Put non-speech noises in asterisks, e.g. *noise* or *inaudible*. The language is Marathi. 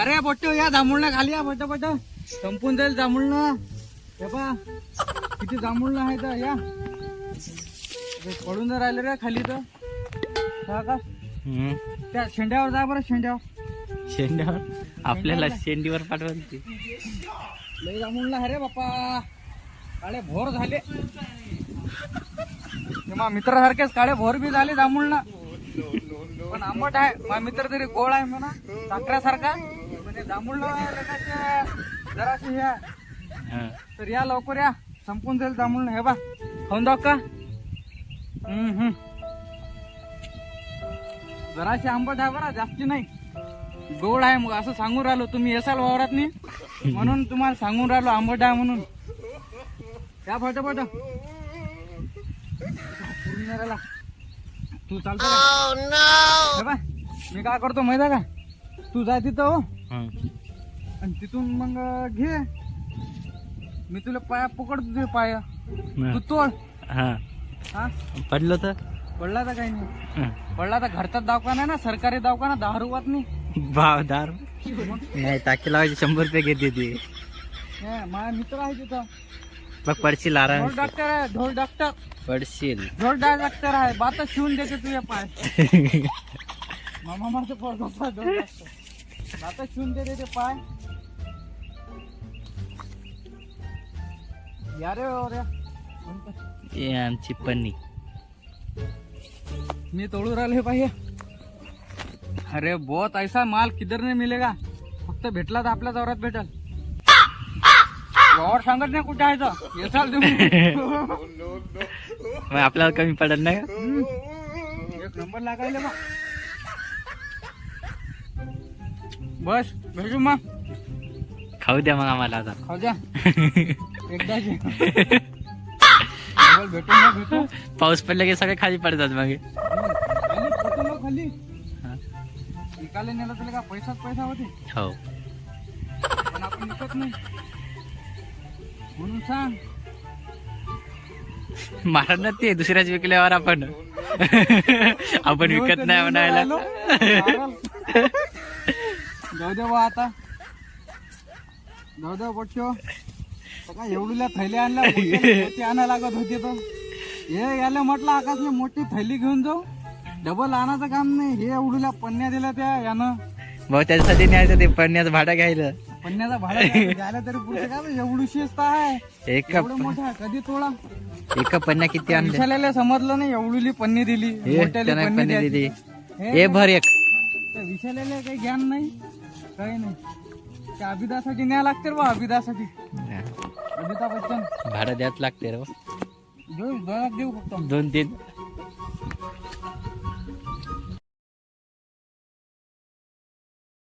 अरे बट्ट या जांभूळ खाली या बट्ट संपून जाईल जांभूळ हे पा किती जांभूळ आहे तर या. पडून जर राहिले रे खाली तर. हा का. त्या शेंड्यावर जा बरं शेंड्यावर. शेंड्यावर? आपल्याला शेंडीवर पाठवल ते लय जांभूळ आहे रे बाप्पा. काळे भोर झाले. मा मित्रासारखेच काळे भोर बी झाले जांभूळ पण आंबट आहे. मा मित्र तरी गोळ आहे म्हणा. साखऱ्यासारखा म्हणजे जांभूळ जराशी. हा. तर या लवकर या. संपून जाईल जांभूळ. हे बा खाऊन दाव का? हम्म हम्म. जराशी आंबट आहे बरा जास्ती नाही. गोड आहे मग असं सांगून राहिलो. तुम्ही येसाल वावरात नाही म्हणून तुम्हाला सांगून राहिलो आंबट आहे म्हणून. या फट फट तू चालतो का? हे बा, मी काय करतो माहिती आहे का? तू जा तिथं हो. आणि तिथून मग घे. मी तुला पाया पकडतो तुझे पाय. तू तोड. हा. हा? पडलो तर? पडला तर काही नाही. पडला तर घरचाच दवाखाना आहे ना सरकारी दवाखाना दहा रुपयात नाही. भाव दार. नाही टाकी लावायचे शंभर रुपये घेते ती माझा मित्र आहे तिथं. बघ पडशील आराम ढोल डॉक्टर आहे ढोल डॉक्टर. पडशील. ढोल डॉक्टर आहे. बातच शिवून देते तुझ्या पाय *laughs* मामा बाप्पा ढोल डॉक्टर बातच शिवून देते ते पाय. या रे रे. आमची पन्नी. मी तोडू राहिले पाहिजे अरे बहुत ऐसा माल किधर नाही मिलेगा? फक्त भेटला तर आपल्या दौऱ्यात भेटल. वावर सांगत नाही कुठे आहे तर येसाल तुम्ही मग आपल्याला कमी पडत नाही का. एक नंबर लागायला मग बस भेटू मग. खाऊ द्या मग आम्हाला आता. खाऊ द्या. *laughs* एकदा भेटू मग भेटू. पाऊस पडला की सगळे खाली पडतात मग. खाली. हा. विकायला नेलं तर का पैसाच पैसा होते? हो. पण आपण विकत नाही. म्हणून सांग. मारत ना ते दुसऱ्याच विकल्यावर आपण. *laughs* आपण विकत नाही म्हणायला. जाऊ दे बा आता. जाऊ दे बच्चो का एवढीला थैली आणल्या मोठी आणा लागत होती तर. हे याला म्हटलं आकाशने मोठी थैली घेऊन जाऊ. डबल आणायचं काम नाही. हे एवढीला पन्न्या दिल्या त्या यानं. भाऊ त्याच्यासाठी न्यायचं ते पडण्याचं भाडं घ्यायला. पन्न्याचा भाडा द्यायला द्यायला तरी पुढे काय एवढीशी आहे. एका एवढं मोठं कधी तोडा? एका पन्न्या किती आणले विशाल्याला समजलं नाही एवढीली पन्नी दिली. हे मोठ्याली पन्नी. दिली. हे भर एक. विशाल्याला काही ज्ञान नाही. काही नाही. त्या अभिदासाठी न्याय लागते रे बा अभिदासाठी अमिताभ बच्चन. भाडं द्याच लागते रे देऊ दोन देऊ फक्त. दोन तीन.